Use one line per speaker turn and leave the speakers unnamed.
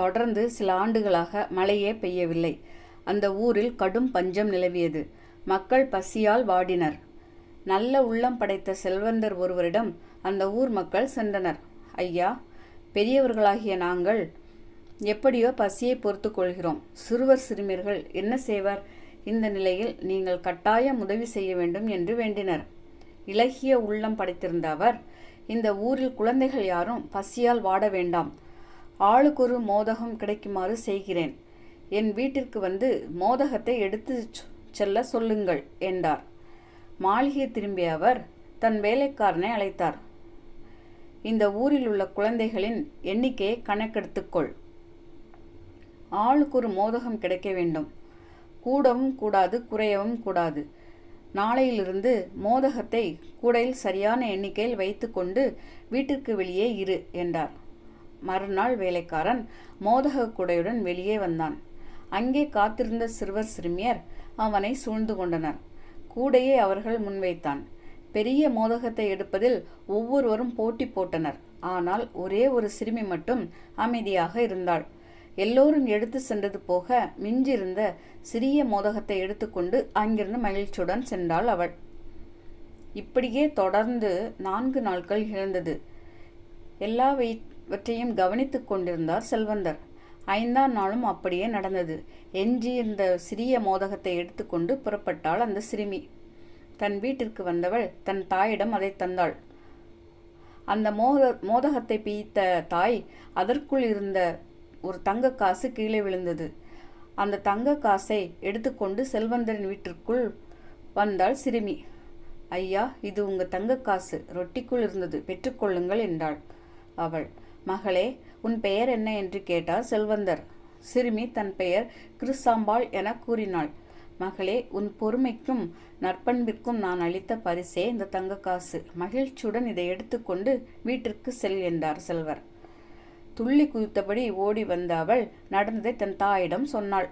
தொடர்ந்து சில ஆண்டுகளாக மழையே பெய்யவில்லை. அந்த ஊரில் கடும் பஞ்சம் நிலவியது. மக்கள் பசியால் வாடினர். நல்ல உள்ளம் படைத்த செல்வந்தர் ஒருவரிடம் அந்த ஊர் மக்கள் சென்றனர். ஐயா பெரியவர்களாகிய நாங்கள் எப்படியோ பசியை பொறுத்து கொள்கிறோம். சிறுவர் சிறுமியர்கள் என்ன செய்வர்? இந்த நிலையில் நீங்கள் கட்டாயம் உதவி செய்ய வேண்டும் என்று வேண்டினர். இலகிய உள்ளம் படைத்திருந்த அவர் இந்த ஊரில் குழந்தைகள் யாரும் பசியால் வாட வேண்டாம். ஆளுக்கொரு மோதகம் கிடைக்குமாறு செய்கிறேன். என் வீட்டிற்கு வந்து மோதகத்தை எடுத்து செல்ல சொல்லுங்கள் என்றார். மாளிகை திரும்பிய அவர் தன் வேலைக்காரனை அழைத்தார். இந்த ஊரில் உள்ள குழந்தைகளின் எண்ணிக்கையை கணக்கெடுத்துக்கொள். ஆளுக்கு ஒரு மோதகம் கிடைக்க வேண்டும். கூடவும் கூடாது குறையவும் கூடாது. நாளையிலிருந்து மோதகத்தை கூடையில் சரியான எண்ணிக்கையில் வைத்துக்கொண்டு வீட்டிற்கு வெளியே இரு என்றார். மறுநாள் வேலைக்காரன் மோதக கூடையுடன் வெளியே வந்தான். அங்கே காத்திருந்த சிறுவர் சிறுமியர் அவனை சூழ்ந்து கொண்டனர். கூடையை அவர்கள் முன்வைத்தான். பெரிய மோதகத்தை எடுப்பதில் ஒவ்வொருவரும் போட்டி போட்டனர். ஆனால் ஒரே ஒரு சிறுமி மட்டும் அமைதியாக இருந்தாள். எல்லோரும் எடுத்து சென்றது போக மிஞ்சிருந்த சிறிய மோதகத்தை எடுத்துக்கொண்டு அங்கிருந்து மகிழ்ச்சியுடன் சென்றாள் அவள். இப்படியே தொடர்ந்து நான்கு நாட்கள் இழந்தது. இவற்றையும் கவனித்து கொண்டிருந்தார் செல்வந்தர். ஐந்தாம் நாளும் அப்படியே நடந்தது. எஞ்சியிருந்த சிறிய மோதகத்தை எடுத்துக்கொண்டு புறப்பட்டாள் அந்த சிறுமி. தன் வீட்டிற்கு வந்தவள் தன் தாயிடம் அதை தந்தாள். அந்த மோத மோதகத்தை பீத்த தாய் அதற்குள் இருந்த ஒரு தங்க காசு கீழே விழுந்தது. அந்த தங்க காசை எடுத்துக்கொண்டு செல்வந்தரின் வீட்டிற்குள் வந்தாள் சிறுமி. ஐயா இது உங்க தங்க காசு. ரொட்டிக்குள் இருந்தது. பெற்றுக்கொள்ளுங்கள் என்றாள் அவள். மகளே உன் பெயர் என்ன என்று கேட்டார் செல்வந்தர். சிறுமி தன் பெயர் கிறிஸ்தாம்பாள் என கூறினாள். மகளே உன் பொறுமைக்கும் நற்பண்பிற்கும் நான் அளித்த பரிசே இந்த தங்க காசு. மகிழ்ச்சியுடன் இதை எடுத்துக்கொண்டு வீட்டிற்கு செல் என்றார் செல்வர். துள்ளி குதித்தபடி ஓடி வந்த அவள் நடந்ததை தன் தாயிடம் சொன்னாள்.